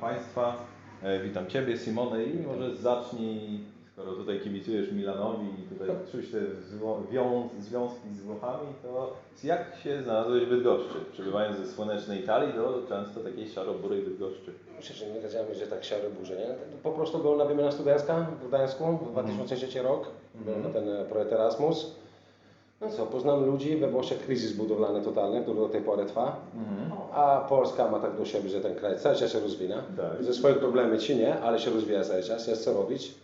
Państwa. E, Witam Ciebie, Simone, i może zacznij, skoro tutaj kibicujesz Milanowi i tutaj czuć te zło- wią- związki z Włochami, to jak się znalazłeś w Bydgoszczy? Przybywając ze słonecznej Italii do często takiej szaro-burej Bydgoszczy. Myślę, że nie wiedziałem, że tak szary burzy, nie? Po prostu byłem na wymiana studencka w Gdańsku w 2003 rok. Byłem na ten e, projekt Erasmus. No co, poznam ludzi, we Włoszech kryzys budowlany totalny, który do tej pory trwa. A Polska ma tak do siebie, że ten kraj cały czas się rozwija. Tak. Ze swoich problemy ci nie, ale się rozwija cały czas, jest co robić.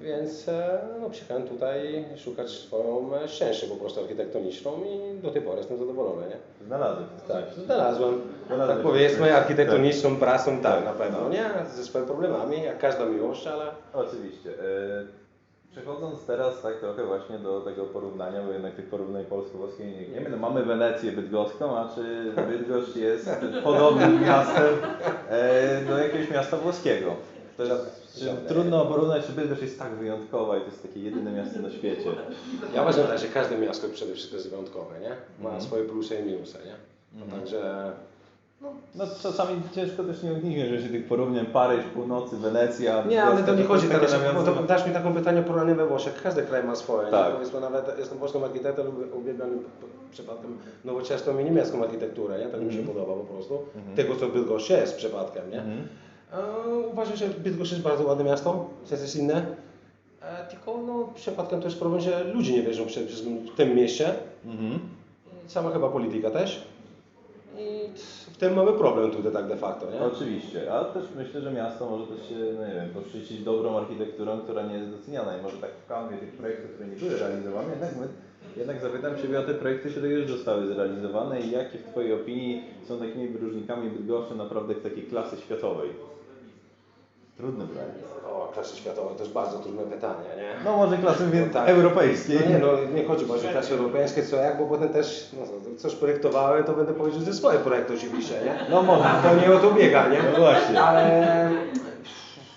Więc e, no, przyjechałem tutaj szukać swoją e, szczęście po prostu architektoniczną i do tej pory jestem zadowolony, nie? Znalazłeś. Tak, znalazłem. Znalazłeś. Tak powiedzmy, architektoniczną pracą, tak, Tak, na pewno, no. nie? Ze swoimi problemami, jak każda miłość, ale Oczywiście. E, Przechodząc teraz tak trochę właśnie do tego porównania, bo jednak tych porównań polsko-włoskich nie, nie wiem, no mamy Wenecję bydgoską, a czy Bydgoszcz jest podobnym miastem e, do jakiegoś miasta włoskiego? To jest, czy trudno porównać, czy Bydgoszcz jest tak wyjątkowa i to jest takie jedyne miasto na świecie. ja uważam, że każde miasto przede wszystkim jest wyjątkowe, nie? Ma Mhm. swoje plusy i minusy, nie? No, Mhm. Także No czasami ciężko też nie uniknąć, że się tych porównań Paryż, północy, Wenecja. Nie, ale to Bydgoszcz, nie chodzi teraz, bo to dasz mi taką pytanie porównanie we Włoszech. Każdy kraj ma swoje. Tak. Nie? Powiedzmy nawet, jestem polskim architektem, uwielbiam przypadkiem nowoczesną i niemiecką architekturę, nie? Tak mi się Mhm. podoba po prostu. Mhm. Tego, co w Bydgoszczy jest przypadkiem, nie? Mhm. E, Uważam, że Bydgoszcz jest bardzo ładne miasto, inne. E, Tylko no, przypadkiem to jest problem, że ludzie nie wierzą przede wszystkim w tym mieście. Mhm. Sama chyba polityka też. I w tym mamy problem tutaj tak de facto, nie? Oczywiście, ale też myślę, że miasto może też się, no nie wiem, poszczycić dobrą architekturą, która nie jest doceniana i może tak w kanwie tych projektów, które nie były realizowane, jednak, my, jednak zapytam Ciebie o te projekty, które już zostały zrealizowane i jakie w Twojej opinii są takimi wyróżnikami Bydgoszczy naprawdę takiej klasy światowej? Trudne pytanie. Klasy światowej to jest bardzo trudne pytanie, nie? No może klasy wie- tak. europejskiej. No nie, no nie chodzi właśnie o klasy europejskie, co jak, bo potem też no, co- coś projektowałem, to będę powiedział ze swoje projekty oczywiście, nie? No może. To nie o to biega, nie? No właśnie. Ale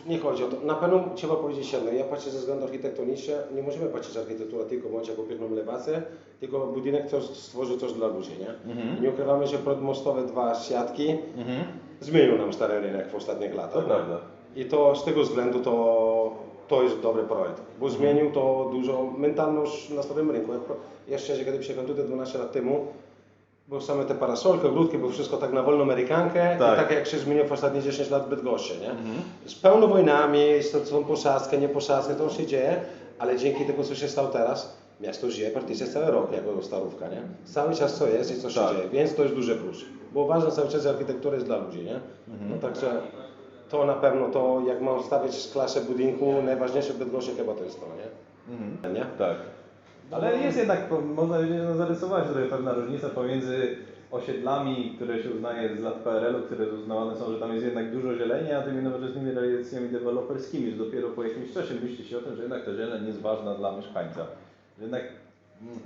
nie chodzi o to. Na pewno trzeba powiedzieć jedno. Ja patrzę ze względu architektoniczny, nie możemy patrzeć architektura tylko bądź jako piękną elewację, tylko budynek coś stworzy coś dla ludzi, nie? Mhm. Nie ukrywamy, że mostowe dwa siatki Mhm. zmienił nam stary rynek w ostatnich To latach. prawda. I to z tego względu to, to jest dobry projekt, bo zmienił to dużo mentalność na starym rynku. Jak, ja szczerze, kiedy przyjechałem tutaj 12 lat temu, były same te parasolki, ogródki, było wszystko tak na wolną amerykankę Tak. i tak jak się zmieniło w ostatnie 10 lat w Bydgoszczy, nie? Mhm. Z pełną wojnami, są, są posadzki, nie posadzki, to się dzieje, ale dzięki temu, co się stało teraz, miasto żyje praktycznie cały rok jako starówka, nie? Cały czas co jest i co się Tak. dzieje, więc to jest duży plus. Bo uważam cały czas, że architektura jest dla ludzi, nie? Mhm. No także to na pewno to, jak mam stawiać klasę budynku, najważniejsze w Bydgoszczy chyba to jest to, nie? Mhm. Nie? Tak. Ale jest jednak, można no, zarysować tutaj pewna różnica pomiędzy osiedlami, które się uznaje z lat PRL-u, które uznawane są, że tam jest jednak dużo zieleni, a tymi nowoczesnymi realizacjami deweloperskimi, że dopiero po jakimś czasie myśli się o tym, że jednak ta zieleń jest ważna dla mieszkańca. Że jednak mm,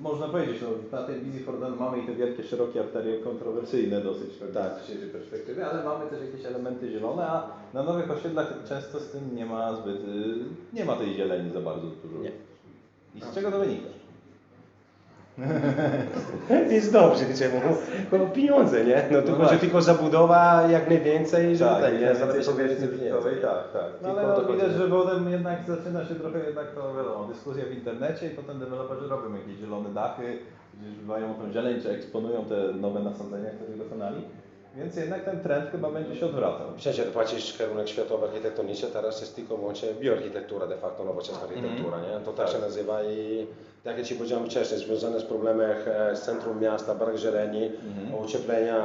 można powiedzieć, no, na tej wizji Fordanu mamy i te wielkie, szerokie arterie kontrowersyjne dosyć Tak. z dzisiejszej perspektywy, ale mamy też jakieś elementy zielone, a na nowych osiedlach często z tym nie ma zbyt, y, nie ma tej zieleni za bardzo dużo. Nie. I z czego to wynika? Jest dobrze, czemu? Bo pieniądze, nie? No to No może właśnie. tylko zabudowa jak najwięcej, żeby Tak, tak, jak nie? sobie powierzchni więcej użytkowej, tak, tak. No, Tylko ale no, chodzi, widać, że potem jednak zaczyna się trochę jednak to wiadomo, dyskusja w internecie i potem deweloperzy robią jakieś zielone dachy, gdzie używają tą zieleń, czy eksponują te nowe nasadzenia, które dokonali. Więc jednak ten trend chyba będzie się odwracał. Wszędzie płacisz kierunek światowy architektoniczny, teraz jest tylko wyłącznie bioarchitektura, de facto nowoczesna architektura, nie? To tak się nazywa i tak jak Ci powiedziałem wcześniej, związane z problemem e, z centrum miasta, brak zieleni, Mhm. ocieplenia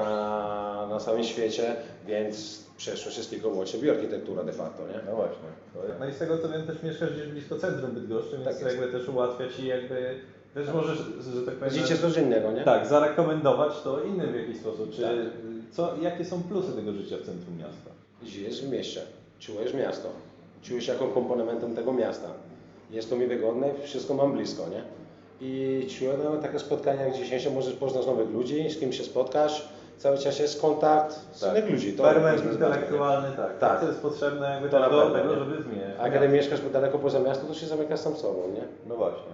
na całym świecie, więc przeszłość jest tylko wyłącznie bioarchitektura de facto, nie? No właśnie. No i z tego co wiem też mieszkasz gdzieś blisko centrum Bydgoszczy, więc Tak jakby też ułatwia Ci jakby, też możesz, że tak powiem... Życie jest coś innego, nie? Tak, zarekomendować to innym w jakiś sposób. Czy, Tak. Co, jakie są plusy tego życia w centrum miasta? Żyjesz w mieście, czujesz miasto, czujesz jako komponentem tego miasta. Jest to mi wygodne, wszystko mam blisko, nie? I czuję nawet takie spotkania jak dzisiejsze, możesz poznać nowych ludzi, z kim się spotkasz, cały czas jest kontakt z innych ludzi. To Ferment intelektualny, tak. Tak. To jest potrzebne jakby To do tego, nie? żeby zmieniać. A kiedy mieszkasz daleko poza miasto, to się zamykasz sam sobą, nie? No właśnie.